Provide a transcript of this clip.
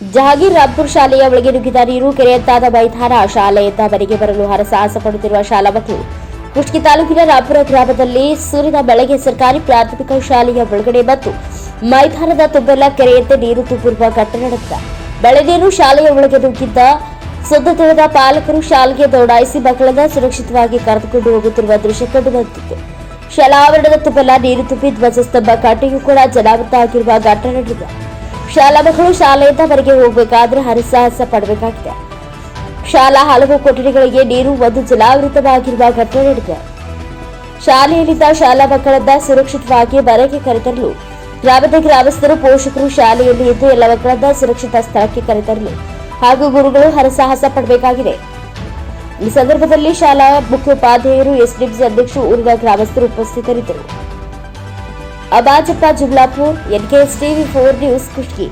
ಜಹಾಗೀರ್ ರಾಜ್ಪುರ್ ಶಾಲೆಯ ಒಳಗೆ ನುಗ್ಗಿದ ನೀರು ಕೆರೆಯತ್ತಾದ ಮೈದಾನ ಶಾಲೆಯಿಂದ ಮನೆಗೆ ಬರಲು ಹರಸಾಹಸ ಪಡುತ್ತಿರುವ ಶಾಲಾ ಮಕ್ಕಳು ಕುಷ್ಟಗಿ ತಾಲೂಕಿನ ರಾಪುರ ಗ್ರಾಮದಲ್ಲಿ ಸೂರ್ಯನ ಬೆಳಗ್ಗೆ ಸರ್ಕಾರಿ ಪ್ರಾಥಮಿಕ ಶಾಲೆಯ ಒಳಗಡೆ ಮತ್ತು ಮೈದಾನದ ತುಂಬೆಲ್ಲ ಕೆರೆಯಂತೆ ನೀರು ತುಂಬಿರುವ ಘಟನೆ ನಡೆದಿದೆ. ಬೆಳೆ ನೀರು ಶಾಲೆಯ ಒಳಗೆ ನುಗ್ಗಿದ್ದ ಸದ್ದತೆಯದ ಪಾಲಕರು ಶಾಲೆಗೆ ದೌಡಾಯಿಸಿ ಮಕ್ಕಳನ್ನ ಸುರಕ್ಷಿತವಾಗಿ ಕರೆದುಕೊಂಡು ಹೋಗುತ್ತಿರುವ ದೃಶ್ಯ ಕಂಡು ಬಂದಿತ್ತು ಶಾಲಾವರಣದ ತುಂಬೆಲ್ಲ ನೀರು ತುಂಬಿ ಧ್ವಜಸ್ತಂಭ ಕಟ್ಟೆಯೂ ಕೂಡ ಜಲಾವೃತ ಆಗಿರುವ ಘಟನೆ ನಡೆದಿದೆ. ಶಾಲಾ ಮಕ್ಕಳು ಶಾಲೆಯಿಂದ ಹೊರಗೆ ಹೋಗಬೇಕಾದ್ರೆ ಹರಸಾಹಸ ಪಡಬೇಕಾಗಿದೆ. ಶಾಲಾ ಹಲವು ಕೊಠಡಿಗಳಿಗೆ ನೀರು ಒಂದು ಜಲಾವೃತವಾಗಿರುವ ಘಟನೆ ನಡೆದಿದೆ. ಶಾಲೆಯಲ್ಲಿದ್ದ ಶಾಲಾ ಮಕ್ಕಳನ್ನ ಸುರಕ್ಷಿತವಾಗಿ ಮನೆಗೆ ಕರೆತರಲು ಗ್ರಾಮದ ಗ್ರಾಮಸ್ಥರು, ಪೋಷಕರು ಶಾಲೆಯಲ್ಲಿ ಇದ್ದು ಎಲ್ಲ ಮಕ್ಕಳನ್ನ ಸುರಕ್ಷಿತ ಸ್ಥಳಕ್ಕೆ ಕರೆತರಲು ಹಾಗೂ ಗುರುಗಳು ಹರಸಾಹಸ ಪಡಬೇಕಾಗಿದೆ. ಈ ಸಂದರ್ಭದಲ್ಲಿ ಶಾಲಾ ಮುಖ್ಯೋಪಾಧ್ಯಾಯರು ಎಸ್ಡಿಎಂಸಿ ಅಧ್ಯಕ್ಷರು, ಊರಿನ ಗ್ರಾಮಸ್ಥರು ಉಪಸ್ಥಿತರಿದ್ದರು. Abajappa Jublapur NKS TV four news Kushki